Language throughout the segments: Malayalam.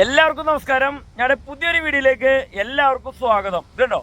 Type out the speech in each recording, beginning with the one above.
എല്ലാവർക്കും നമസ്കാരം. ഞങ്ങളുടെ പുതിയൊരു വീഡിയോയിലേക്ക് എല്ലാവർക്കും സ്വാഗതം. ഇതുണ്ടോ?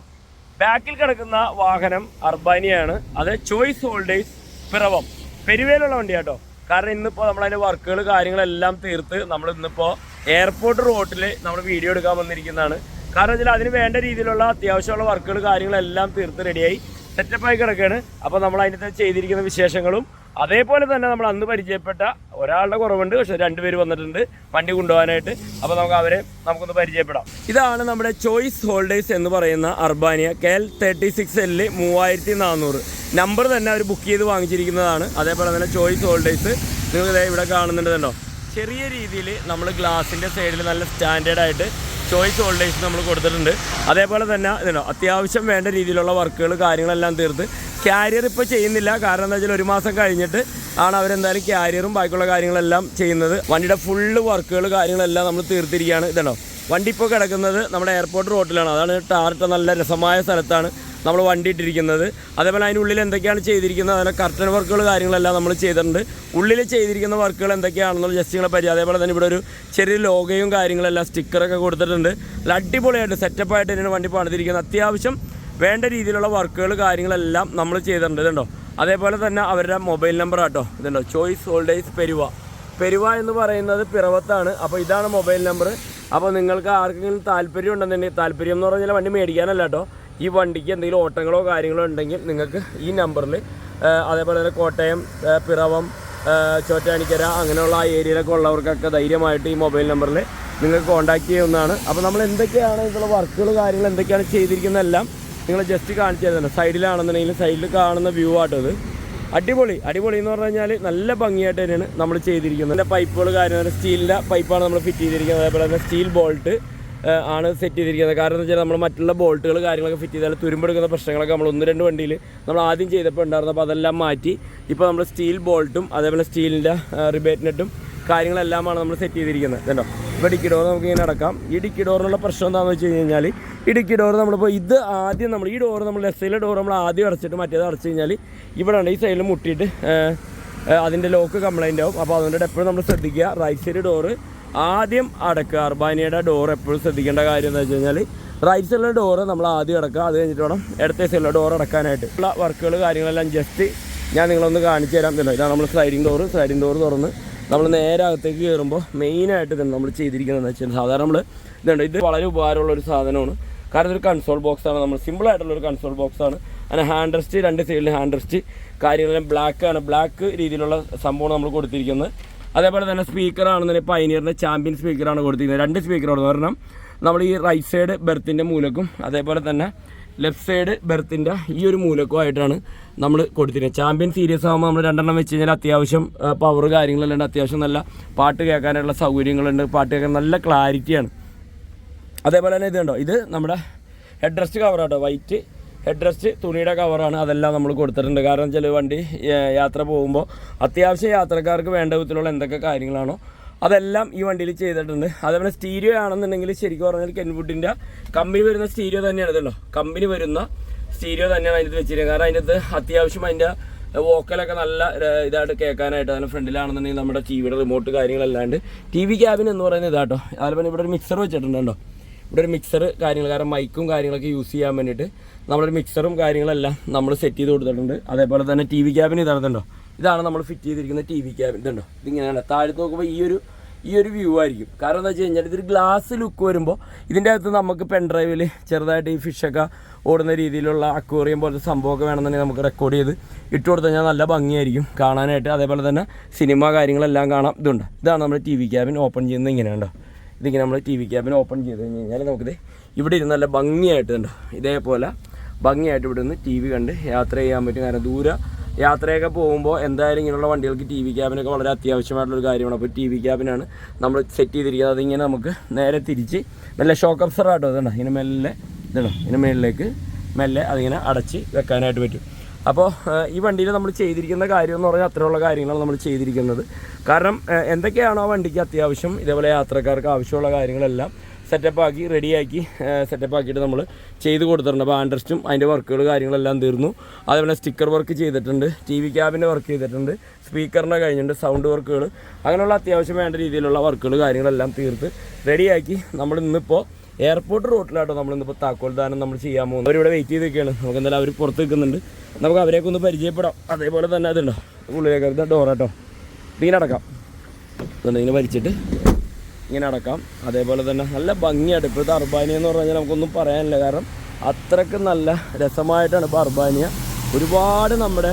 ബാക്കിൽ കിടക്കുന്ന വാഹനം അർബാനിയാണ്. അത് ചോയ്സ് ഹോൾഡേഴ്സ് പിറവം. പെരുവേലുള്ള വണ്ടിയാട്ടോ. കാരണം ഇന്നിപ്പോൾ നമ്മളതിന്റെ വർക്കുകൾ കാര്യങ്ങളെല്ലാം തീർത്ത് നമ്മൾ ഇന്നിപ്പോൾ എയർപോർട്ട് റോട്ടിൽ നമ്മൾ വീഡിയോ എടുക്കാൻ വന്നിരിക്കുന്നതാണ്. കാരണം വെച്ചാൽ അതിന് വേണ്ട രീതിയിലുള്ള അത്യാവശ്യമുള്ള വർക്കുകൾ കാര്യങ്ങളെല്ലാം തീർത്ത് റെഡിയായി സെറ്റപ്പായി കിടക്കുകയാണ്. അപ്പോൾ നമ്മൾ അതിനകത്ത് ചെയ്തിരിക്കുന്ന വിശേഷങ്ങളും അതേപോലെ തന്നെ നമ്മൾ അന്ന് പരിചയപ്പെട്ട ഒരാളുടെ കുറവുണ്ട്. പക്ഷെ രണ്ടുപേര് വന്നിട്ടുണ്ട് വണ്ടി കൊണ്ടുപോകാനായിട്ട്. അപ്പോൾ നമുക്ക് അവരെ നമുക്കൊന്ന് പരിചയപ്പെടാം. ഇതാണ് നമ്മുടെ ചോയ്സ് ഹോൾഡേഴ്സ് എന്ന് പറയുന്ന Urbania K L thirty six എല്ലിൽ മൂവായിരത്തി നാനൂറ് നമ്പർ തന്നെ അവർ ബുക്ക് ചെയ്ത് വാങ്ങിച്ചിരിക്കുന്നതാണ്. അതേപോലെ തന്നെ ചോയ്സ് ഹോൾഡേഴ്സ് നിങ്ങൾ ഇവിടെ കാണുന്നുണ്ടോ ചെറിയ രീതിയിൽ നമ്മൾ ഗ്ലാസിന്റെ സൈഡിൽ നല്ല സ്റ്റാൻഡേർഡായിട്ട് ചോയ്സ് ഹോൾഡേഴ്സ് നമ്മൾ കൊടുത്തിട്ടുണ്ട്. അതേപോലെ തന്നെ ഇതുണ്ടോ? അത്യാവശ്യം വേണ്ട രീതിയിലുള്ള വർക്കുകൾ കാര്യങ്ങളെല്ലാം തീർത്ത് ക്യാരിയർ ഇപ്പോൾ ചെയ്യുന്നില്ല. കാരണം എന്താ വെച്ചാൽ ഒരു മാസം കഴിഞ്ഞിട്ട് ആണ് അവരെന്തായാലും ക്യാരിയറും ബാക്കിയുള്ള കാര്യങ്ങളെല്ലാം ചെയ്യുന്നത്. വണ്ടിയുടെ ഫുള്ള് വർക്കുകൾ കാര്യങ്ങളെല്ലാം നമ്മൾ തീർത്തിരിക്കുകയാണ്. ഇതുണ്ടോ? വണ്ടി ഇപ്പോൾ കിടക്കുന്നത് നമ്മുടെ എയർപോർട്ട് റോട്ടിലാണ് അതാണ് ടാറിട്ട നല്ല രസമായ സ്ഥലത്താണ് നമ്മൾ വണ്ടി ഇട്ടിരിക്കുന്നത്. അതേപോലെ അതിന്റെ ഉള്ളിൽ എന്തൊക്കെയാണ് ചെയ്തിരിക്കുന്നത്? അതിന്റെ കർട്ടൻ വർക്കുകൾ കാര്യങ്ങളെല്ലാം നമ്മൾ ചെയ്തിട്ടുണ്ട്. ഉള്ളിൽ ചെയ്തിരിക്കുന്ന വർക്കുകൾ എന്തൊക്കെയാണെന്നുള്ള ജസ്റ്റ് നിങ്ങളെ പരിചയം. അതേപോലെ തന്നെ ഇവിടെ ഒരു ചെറിയ ലോഗയും കാര്യങ്ങളെല്ലാം സ്റ്റിക്കറൊക്കെ കൊടുത്തിട്ടുണ്ട്. നല്ല അടിപൊളിയായിട്ട് സെറ്റപ്പായിട്ട് തന്നെയാണ് വണ്ടി പണിതിരിക്കുന്നത്. അത്യാവശ്യം വേണ്ട രീതിയിലുള്ള വർക്കുകൾ കാര്യങ്ങളെല്ലാം നമ്മൾ ചെയ്തിട്ടുണ്ട് ഇതുണ്ടോ? അതേപോലെ തന്നെ അവരുടെ മൊബൈൽ നമ്പർ ആട്ടോ ഇതുണ്ടോ? ചോയ്സ് ഓൾഡേജ് പെരുവ പെരുവ എന്ന് പറയുന്നത് പിറവത്താണ്. അപ്പോൾ ഇതാണ് മൊബൈൽ നമ്പർ. അപ്പോൾ നിങ്ങൾക്ക് ആർക്കെങ്കിലും താല്പര്യം ഉണ്ടെന്നുണ്ടെങ്കിൽ താല്പര്യം എന്ന് പറഞ്ഞാൽ വണ്ടി മേടിക്കാനല്ല കേട്ടോ. ഈ വണ്ടിക്ക് എന്തെങ്കിലും ഓട്ടങ്ങളോ കാര്യങ്ങളോ ഉണ്ടെങ്കിൽ നിങ്ങൾക്ക് ഈ നമ്പറിൽ അതേപോലെ തന്നെ കോട്ടയം പിറവം ചോറ്റാനിക്കര അങ്ങനെയുള്ള ആ ഏരിയയിലൊക്കെ ഉള്ളവർക്കൊക്കെ ധൈര്യമായിട്ട് ഈ മൊബൈൽ നമ്പറിൽ നിങ്ങൾക്ക് കോൺടാക്ട് ചെയ്യുന്നതാണ് അപ്പോൾ നമ്മൾ എന്തൊക്കെയാണ് ഇതിലുള്ള വർക്കുകൾ കാര്യങ്ങൾ എന്തൊക്കെയാണ് ചെയ്തിരിക്കുന്നതെല്ലാം നിങ്ങൾ ജസ്റ്റ് കാണിച്ചു തരുന്നുണ്ട് സൈഡിലാണെന്നുണ്ടെങ്കിൽ സൈഡിൽ കാണുന്ന വ്യൂ ആട്ടോ ഇത്. അടിപൊളി. അടിപൊളി എന്ന് പറഞ്ഞു കഴിഞ്ഞാൽ നല്ല ഭംഗിയായിട്ട് തന്നെയാണ് നമ്മൾ ചെയ്തിരിക്കുന്നത്. അതിന്റെ പൈപ്പുകൾ കാര്യങ്ങൾ സ്റ്റീലിന്റെ പൈപ്പാണ് നമ്മൾ ഫിറ്റ് ചെയ്തിരിക്കുന്നത്. അതേപോലെ തന്നെ സ്റ്റീൽ ബോൾട്ട് ആണ് സെറ്റ് ചെയ്തിരിക്കുന്നത്. കാരണം എന്ന് വെച്ചാൽ നമ്മൾ മറ്റുള്ള ബോൾട്ടുകൾ കാര്യങ്ങളൊക്കെ ഫിറ്റ് ചെയ്താൽ തുരുമ്പെടുക്കുന്ന പ്രശ്നങ്ങളൊക്കെ നമ്മൾ ഒന്ന് രണ്ട് വണ്ടിയിൽ നമ്മൾ ആദ്യം ചെയ്തപ്പോൾ ഉണ്ടായിരുന്നു അപ്പോൾ അതെല്ലാം മാറ്റി. ഇപ്പോൾ നമ്മൾ സ്റ്റീൽ ബോൾട്ടും അതേപോലെ സ്റ്റീലിന്റെ റിബേറ്റ് നെറ്റും കാര്യങ്ങളെല്ലാമാണ് നമ്മൾ സെറ്റ് ചെയ്തിരിക്കുന്നത്. കേട്ടോ ഡിക്കി ഡോർ നമുക്ക് ഇങ്ങനെ അടക്കാം ഇടുക്കി ഡോറിനുള്ള പ്രശ്നം എന്താണെന്ന് വെച്ച് കഴിഞ്ഞാൽ ഇടുക്കി ഡോർ നമ്മളിപ്പോൾ ഇത് ആദ്യം നമ്മൾ ഈ ഡോർ നമ്മൾ ലെഫ്റ്റ് സൈഡിലെ ഡോർ നമ്മൾ ആദ്യം അടച്ചിട്ട് മറ്റേത് അടച്ചു കഴിഞ്ഞാൽ ഇവിടെ ഉണ്ട് ഈ സൈഡിൽ മുട്ടിയിട്ട് അതിന്റെ ലോക്ക് കംപ്ലൈന്റ് ആവും. അപ്പോൾ അതുകൊണ്ട് എപ്പോഴും നമ്മൾ ശ്രദ്ധിക്കുക. റൈറ്റ് സൈഡ് ഡോറ് ആദ്യം അടക്കുക. അർബാനിയുടെ ഡോർ എപ്പോഴും ശ്രദ്ധിക്കേണ്ട കാര്യം എന്താ വെച്ച് കഴിഞ്ഞാൽ റൈറ്റ് സൈഡിലെ ഡോറ് നമ്മൾ ആദ്യം അടക്കുക. അത് കഴിഞ്ഞിട്ട് വേണം ഇടത്തെ സൈഡിലെ ഡോർ അടക്കാനായിട്ട്. ഉള്ള വർക്കുകൾ കാര്യങ്ങളെല്ലാം ജസ്റ്റ് ഞാൻ നിങ്ങളൊന്ന് കാണിച്ചു തരാം. ഇതാണ് നമ്മൾ സ്ലൈഡിങ് ഡോറ് സ്ലൈഡിങ് ഡോറ് തുറന്ന് നമ്മൾ നേരെ അകത്തേക്ക് കയറുമ്പോൾ മെയിനായിട്ട് തന്നെ നമ്മൾ ചെയ്തിരിക്കുന്നത് എന്ന് വെച്ചാൽ സാധാരണ നമ്മൾ ഇതുണ്ട്. ഇത് വളരെ ഉപകാരമുള്ള ഒരു സാധനമാണ്. കാരണം ഇതൊരു കൺസോൾ ബോക്സ് ആണ്. നമ്മൾ സിമ്പിൾ ആയിട്ടുള്ള ഒരു കൺസോൾ ബോക്സ് ആണ്. അതിന് ഹാൻഡ് റെസ്റ്റ് രണ്ട് സൈഡിൽ ഹാൻഡ് റെസ്റ്റ് കാര്യങ്ങളെല്ലാം ബ്ലാക്ക് ആണ്. ബ്ലാക്ക് രീതിയിലുള്ള സംഭവമാണ് നമ്മൾ കൊടുത്തിരിക്കുന്നത്. അതേപോലെ തന്നെ സ്പീക്കർ ആണെന്നുണ്ടെങ്കിൽ പൈനിയറിന്റെ ചാമ്പ്യൻ സ്പീക്കറാണ് കൊടുത്തിരിക്കുന്നത്. രണ്ട് സ്പീക്കറാണ് കാരണം നമ്മൾ ഈ റൈറ്റ് സൈഡ് ബെർത്തിന്റെ മൂലക്കും അതേപോലെ തന്നെ ലെഫ്റ്റ് സൈഡ് ബെർത്തിന്റെ ഈ ഒരു മൂലക്കുമായിട്ടാണ് നമ്മൾ കൊടുത്തിരുന്നത് ചാമ്പ്യൻ സീരീസ് ആകുമ്പോൾ നമ്മൾ രണ്ടെണ്ണം വെച്ച് കഴിഞ്ഞാൽ അത്യാവശ്യം പവർ കാര്യങ്ങളെല്ലാം ഉണ്ട്. അത്യാവശ്യം നല്ല പാട്ട് കേൾക്കാനുള്ള സൗകര്യങ്ങളുണ്ട്. പാട്ട് കേൾക്കാൻ നല്ല ക്ലാരിറ്റിയാണ് അതേപോലെ തന്നെ ഇതുണ്ടോ? ഇത് നമ്മുടെ ഹെഡ് റെസ്റ്റ് കവറാട്ടോ വൈറ്റ് ഹെഡ് റെസ്റ്റ് തുണിയുടെ കവറാണ് അതെല്ലാം നമ്മൾ കൊടുത്തിട്ടുണ്ട്. കാരണം ചില വണ്ടി യാത്ര പോകുമ്പോൾ അത്യാവശ്യം യാത്രക്കാർക്ക് വേണ്ട വിധത്തിലുള്ള എന്തൊക്കെ കാര്യങ്ങളാണോ അതെല്ലാം ഈ വണ്ടിയിൽ ചെയ്തിട്ടുണ്ട്. അതേപോലെ സ്റ്റീരിയോ ആണെന്നുണ്ടെങ്കിൽ ശരിക്കും പറഞ്ഞാൽ കെൻവുഡിന്റെ കമ്പനി വരുന്ന സ്റ്റീരിയോ തന്നെയാണ് ഇതല്ലോ കമ്പനി വരുന്ന സ്റ്റീരിയോ തന്നെയാണ് അതിനകത്ത് വെച്ചിരിക്കുന്നത്. കാരണം അതിനകത്ത് അത്യാവശ്യം അതിന്റെ വോക്കലൊക്കെ നല്ല ഇതായിട്ട് കേൾക്കാനായിട്ട് അതിന് ഫ്രണ്ടിലാണെന്നുണ്ടെങ്കിൽ നമ്മുടെ ടി വിയുടെ റിമോട്ട് കാര്യങ്ങളല്ലാണ്ട് ടി വി ക്യാബിൻ എന്ന് പറയുന്നത് ഇതാട്ടോ. അതുപോലെ ഇവിടെ ഒരു മിക്സർ വെച്ചിട്ടുണ്ടോ ഇവിടെ ഒരു മിക്സർ കാര്യങ്ങൾ കാരണം മൈക്കും കാര്യങ്ങളൊക്കെ യൂസ് ചെയ്യാൻ വേണ്ടിയിട്ട് നമ്മളൊരു മിക്സറും കാര്യങ്ങളെല്ലാം നമ്മൾ സെറ്റ് ചെയ്ത് കൊടുത്തിട്ടുണ്ട്. അതേപോലെ തന്നെ ടി വി ക്യാബിൻ ഇതാണെന്നുണ്ടോ ഇതാണ് നമ്മൾ ഫിറ്റ് ചെയ്തിരിക്കുന്ന ടി വി ക്യാബിൻ ഇതുണ്ടോ? ഇതിങ്ങനെയാണ്. താഴത്ത് നോക്കുമ്പോൾ ഈ ഒരു ഈ ഒരു വ്യൂ ആയിരിക്കും. കാരണം എന്താ വെച്ച് കഴിഞ്ഞാൽ ഇതൊരു ഗ്ലാസ് ലുക്ക് വരുമ്പോൾ ഇതിന്റെ അകത്ത് നമുക്ക് പെൻ ഡ്രൈവിൽ ചെറുതായിട്ട് ഈ ഫിഷൊക്കെ ഓടുന്ന രീതിയിലുള്ള അക്വേറിയം പോലത്തെ സംഭവമൊക്കെ വേണമെന്നുണ്ടെങ്കിൽ നമുക്ക് റെക്കോർഡ് ചെയ്ത് ഇട്ട് കൊടുത്തു കഴിഞ്ഞാൽ നല്ല ഭംഗിയായിരിക്കും കാണാനായിട്ട്. അതേപോലെ തന്നെ സിനിമ കാര്യങ്ങളെല്ലാം കാണാം. ഇതുണ്ട്. ഇതാണ് നമ്മൾ ടി വി ക്യാബിൻ ഓപ്പൺ ചെയ്യുന്നത് ഇങ്ങനെയുണ്ടോ ഇതിങ്ങനെ നമ്മൾ ടി വി ക്യാബിൻ ഓപ്പൺ ചെയ്ത് കഴിഞ്ഞ് കഴിഞ്ഞാൽ നമുക്കിത് ഇവിടെ ഇരുന്ന് നല്ല ഭംഗിയായിട്ട് ഉണ്ടോ ഇതേപോലെ ഭംഗിയായിട്ട് ഇവിടെ നിന്ന് ടി വി കണ്ട് യാത്ര ചെയ്യാൻ പറ്റും കാരണം ദൂര യാത്രയൊക്കെ പോകുമ്പോൾ എന്തായാലും ഇങ്ങനെയുള്ള വണ്ടികൾക്ക് ടി വി ക്യാബിനൊക്കെ വളരെ അത്യാവശ്യമായിട്ടുള്ളൊരു കാര്യമാണ്. അപ്പോൾ ടി വി ക്യാബിനാണ് നമ്മൾ സെറ്റ് ചെയ്തിരിക്കുന്നത്. അതിങ്ങനെ നമുക്ക് നേരെ തിരിച്ച് മെല്ലെ ഷോക്ക് അബ്സർ ആട്ടോ ഇതുണ്ടോ ഇങ്ങനെ മെല്ലെ ഇതുണ്ടോ ഇതിന് മേളിലേക്ക് മെല്ലെ അതിങ്ങനെ അടച്ച് വെക്കാനായിട്ട് പറ്റും. അപ്പോൾ ഈ വണ്ടിയിൽ നമ്മൾ ചെയ്തിരിക്കുന്ന കാര്യം എന്ന് പറഞ്ഞാൽ അത്രയുള്ള കാര്യങ്ങളാണ് നമ്മൾ ചെയ്തിരിക്കുന്നത്. കാരണം എന്തൊക്കെയാണോ ആ വണ്ടിക്ക് അത്യാവശ്യം ഇതേപോലെ യാത്രക്കാർക്ക് ആവശ്യമുള്ള കാര്യങ്ങളെല്ലാം സെറ്റപ്പ് ആക്കി റെഡിയാക്കി സെറ്റപ്പ് ആക്കിയിട്ട് നമ്മൾ ചെയ്ത് കൊടുത്തിട്ടുണ്ട്. അപ്പോൾ ആൻഡ്രസ്റ്റും അതിന്റെ വർക്കുകൾ കാര്യങ്ങളെല്ലാം തീർന്നു. അതേപോലെ സ്റ്റിക്കർ വർക്ക് ചെയ്തിട്ടുണ്ട്. ടി വി ക്യാബിന്റെ വർക്ക് ചെയ്തിട്ടുണ്ട്. സ്പീക്കറിന്റെ കഴിഞ്ഞിട്ടുണ്ട് സൗണ്ട് വർക്കുകൾ അങ്ങനെയുള്ള അത്യാവശ്യം വേണ്ട രീതിയിലുള്ള വർക്കുകൾ കാര്യങ്ങളെല്ലാം തീർത്ത് റെഡിയാക്കി നമ്മൾ ഇന്നിപ്പോൾ എയർപോർട്ട് റോട്ടിലാട്ടോ നമ്മൾ ഇന്നിപ്പോൾ താക്കോൽ ദാനം നമ്മൾ ചെയ്യാൻ പോകുന്നത്. അവരിവിടെ വെയിറ്റ് ചെയ്ത് നിൽക്കുകയാണ് നമുക്ക് എന്തായാലും അവർ പുറത്ത് നിൽക്കുന്നുണ്ട്. നമുക്ക് അവരെയൊക്കെ ഒന്ന് പരിചയപ്പെടാം. അതേപോലെ തന്നെ അതുണ്ടോ? ഉള്ളിലേക്ക് ഡോറാട്ടോ ഇങ്ങനെ അടക്കാം ഇതുണ്ട് ഇങ്ങനെ വലിച്ചിട്ട് ഇങ്ങനെ അടക്കാം അതേപോലെ തന്നെ നല്ല ഭംഗിയായിട്ട് ഇപ്പോഴത്തെ അർബാനിയ എന്ന് പറഞ്ഞു കഴിഞ്ഞാൽ നമുക്കൊന്നും പറയാനില്ല. കാരണം അത്രയ്ക്ക് നല്ല രസമായിട്ടാണ് ഇപ്പോൾ അർബാനിയ. ഒരുപാട് നമ്മുടെ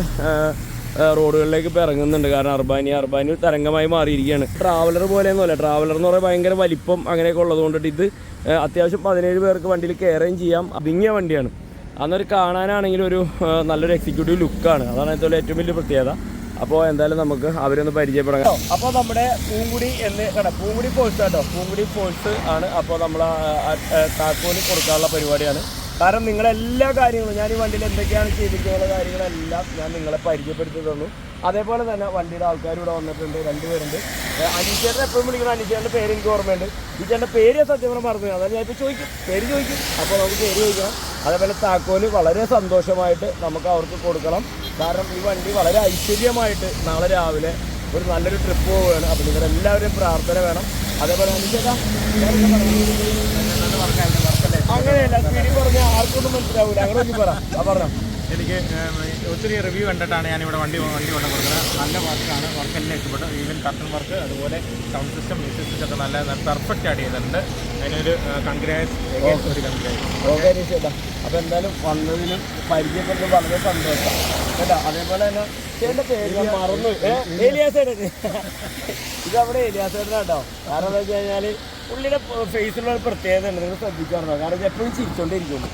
റോഡുകളിലേക്ക് ഇപ്പോൾ ഇറങ്ങുന്നുണ്ട്. കാരണം അർബാനിയ അർബാനി ഒരു തരംഗമായി മാറിയിരിക്കുകയാണ്. ട്രാവലർ പോലെയൊന്നുമല്ല ട്രാവലർ എന്ന് പറയുമ്പോൾ ഭയങ്കര വലിപ്പം അങ്ങനെയൊക്കെ ഉള്ളത് കൊണ്ടിട്ട് ഇത് അത്യാവശ്യം പതിനേഴ് പേർക്ക് വണ്ടിയിൽ കയറുകയും ചെയ്യാം. അതിങ്ങിയ വണ്ടിയാണ്. അന്നൊരു കാണാനാണെങ്കിൽ ഒരു നല്ലൊരു എക്സിക്യൂട്ടീവ് ലുക്കാണ് അതാണ് അതിന്റെ ഏറ്റവും വലിയ പ്രത്യേകത. അപ്പോൾ എന്തായാലും നമുക്ക് അവരൊന്ന് പരിചയപ്പെടാം. അപ്പോൾ നമ്മുടെ പൂങ്കുടി എന്ന് കട പൂങ്കുടി ഫോഴ്സ് കേട്ടോ പൂങ്കുടി ഫോഴ്സ് ആണ് അപ്പോൾ നമ്മൾ താക്കോൽ കൊടുക്കാനുള്ള പരിപാടിയാണ്. കാരണം നിങ്ങളെല്ലാ കാര്യങ്ങളും ഞാൻ ഈ വണ്ടിയിൽ എന്തൊക്കെയാണ് ചെയ്തിട്ടുള്ള കാര്യങ്ങളെല്ലാം ഞാൻ നിങ്ങളെ പരിചയപ്പെടുത്തി തന്നു അതേപോലെ തന്നെ വണ്ടിയുടെ ആൾക്കാർ ഇവിടെ വന്നിട്ടുണ്ട് രണ്ടുപേരുണ്ട്. അനീഷേട്ടൻ എപ്പോഴും വിളിക്കുന്ന അനീഷേട്ടന്റെ പേര് എനിക്ക് ഓർമ്മയുണ്ട്. ഈ ചേട്ടന്റെ പേര് സത്യം പറഞ്ഞു പറഞ്ഞു അതാണ് ഞാൻ ഇപ്പോൾ ചോദിക്കും പേര് ചോദിക്കും. അപ്പോൾ നമുക്ക് പേര് ചോദിക്കണം അതേപോലെ താക്കോൽ വളരെ സന്തോഷമായിട്ട് നമുക്ക് അവർക്ക് കൊടുക്കണം. കാരണം ഈ വണ്ടി വളരെ ഐശ്വര്യമായിട്ട് നാളെ രാവിലെ ഒരു നല്ലൊരു ട്രിപ്പ് പോവുകയാണ്. അപ്പോൾ നിങ്ങളെല്ലാവരും പ്രാർത്ഥന വേണം. അതേപോലെ അങ്ങനെയല്ല സ്പീഡിൽ പറഞ്ഞാൽ ആർക്കൊന്നും മനസ്സിലാവില്ല അങ്ങനെ ഒന്നും പറ. ആ പറഞ്ഞു. എനിക്ക് ഒത്തിരി റിവ്യൂ കണ്ടിട്ടാണ് ഞാൻ ഇവിടെ വണ്ടി വണ്ടി കൊണ്ട് കൊടുക്കുന്നത്. നല്ല വർക്കാണ് വർക്ക് എല്ലാം ഇഷ്ടപ്പെട്ടു. ഈവൻ കർട്ടൺ വർക്ക് അതുപോലെ സൗണ്ട് സിസ്റ്റം മ്യൂസിക് സിസ്റ്റം ഒക്കെ നല്ല പെർഫെക്റ്റ് ആയിട്ട് ചെയ്തിട്ടുണ്ട്. അതിനൊരു കൺഗ്രാസ് ഒരു അനീഷേട്ടാ അപ്പോൾ എന്തായാലും വന്നതിനും പരിചയപ്പെട്ടത് വളരെ സന്തോഷം. കേട്ടോ? അതേപോലെ തന്നെ ചേട്ടന്റെ പേര് ഞാൻ മറന്നു. ഏ, ഏലിയാസേട്ടൻ ഇത് അവിടെ ഏലിയാസേട്ടനാട്ടോ കാരണം എന്താ വെച്ച് കഴിഞ്ഞാൽ പുള്ളിയുടെ ഫേസിലുള്ള ഒരു പ്രത്യേകത ഉണ്ട്. നിങ്ങൾ ശ്രദ്ധിക്കാറുണ്ടോ കാരണം എപ്പോഴും ചിരിച്ചോണ്ടിരിക്കുന്നു.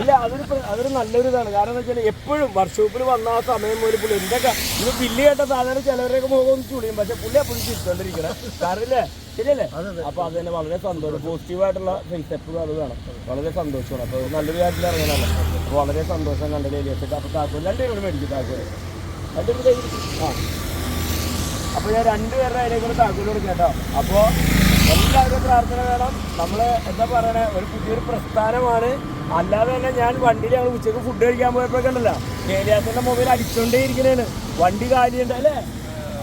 ഇല്ല അതൊരു അതൊരു നല്ലൊരു ഇതാണ് കാരണം എന്താ വെച്ചാൽ എപ്പോഴും വർക്ക്ഷോപ്പിൽ വന്ന ആ സമയം പോലും പുള്ളി എന്തൊക്കെ ഇത് ബില്ല് കേട്ട സാധാരണ ചിലവരെയൊക്കെ മുഖം ചൂടിയും ചുളിയും പക്ഷെ പുള്ളി എപ്പോഴും ചിരിച്ചോണ്ടിരിക്കണം. കാരണം ഇല്ലേ? ശരിയല്ലേ? അപ്പൊ അത് തന്നെ വളരെ സന്തോഷം. പോസിറ്റീവായിട്ടുള്ള ഫേസ് എപ്പോഴും അത് വേണം. വളരെ സന്തോഷമാണ്. അപ്പൊ നല്ലൊരു കാര്യത്തിൽ ഇറങ്ങണല്ലോ അപ്പൊ വളരെ സന്തോഷം കണ്ടത് ഏലിയസിട്ട് അപ്പൊ താക്കോ രണ്ടുപേരും മേടിക്കും താക്കോ രണ്ടുപേരും ആ. അപ്പൊ ഞാൻ രണ്ടുപേരുടെ അതിലേക്ക് താക്കോൽ കൊടുക്കാം കേട്ടോ. അപ്പോ എല്ലാവരും പ്രാർത്ഥന വേണം. നമ്മൾ എന്താ പറയണേ? ഒരു പുതിയൊരു പ്രസ്ഥാനമാണ്. അല്ലാതെ തന്നെ ഞാൻ വണ്ടിയിൽ ഞങ്ങൾ ഉച്ചയ്ക്ക് ഫുഡ് കഴിക്കാൻ പോയപ്പോഴൊക്കെ ഉണ്ടല്ലോ കേരളത്തിന്റെ മൊബൈൽ അടിച്ചോണ്ടേ ഇരിക്കുന്നതാണ് വണ്ടി കാലിയുണ്ട് അല്ലേ?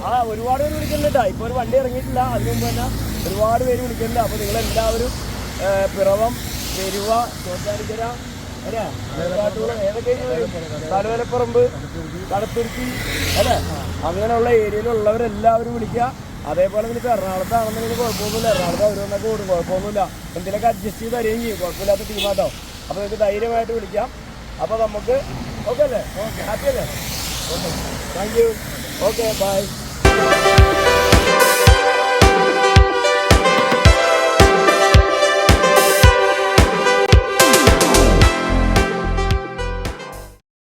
ആ ഒരുപാട് പേര് വിളിക്കുന്നുണ്ട് ഇപ്പോൾ ഒരു വണ്ടി ഇറങ്ങിയിട്ടില്ല. അതിന് മുമ്പ് തന്നെ ഒരുപാട് പേര് വിളിക്കുന്നുണ്ട് അപ്പോൾ നിങ്ങൾ എല്ലാവരും പിറവം പെരുവ ചോറ്റാനിക്കര അല്ലേ? തലവലപ്പറമ്പ് കടത്തുരുത്തി അല്ലേ? അങ്ങനെയുള്ള ഏരിയയിലുള്ളവരെല്ലാവരും വിളിക്കുക. അതേപോലെ നിനക്ക് എറണാകുളത്താണെന്നുണ്ടെങ്കിൽ കുഴപ്പമൊന്നുമില്ല. എറണാകുളത്ത് അവരൊന്നൊക്കെ ഓടും കുഴപ്പമൊന്നുമില്ല. എന്തിനൊക്കെ അഡ്ജസ്റ്റ് ചെയ്ത് തരികയും ചെയ്യും. കുഴപ്പമില്ലാത്ത ടീമാട്ടോ അപ്പോൾ നിങ്ങൾക്ക് ധൈര്യമായിട്ട് വിളിക്കാം. അപ്പോൾ നമുക്ക് ഓക്കെ അല്ലേ? ഹാപ്പി അല്ലേ? Okay thank you okay bye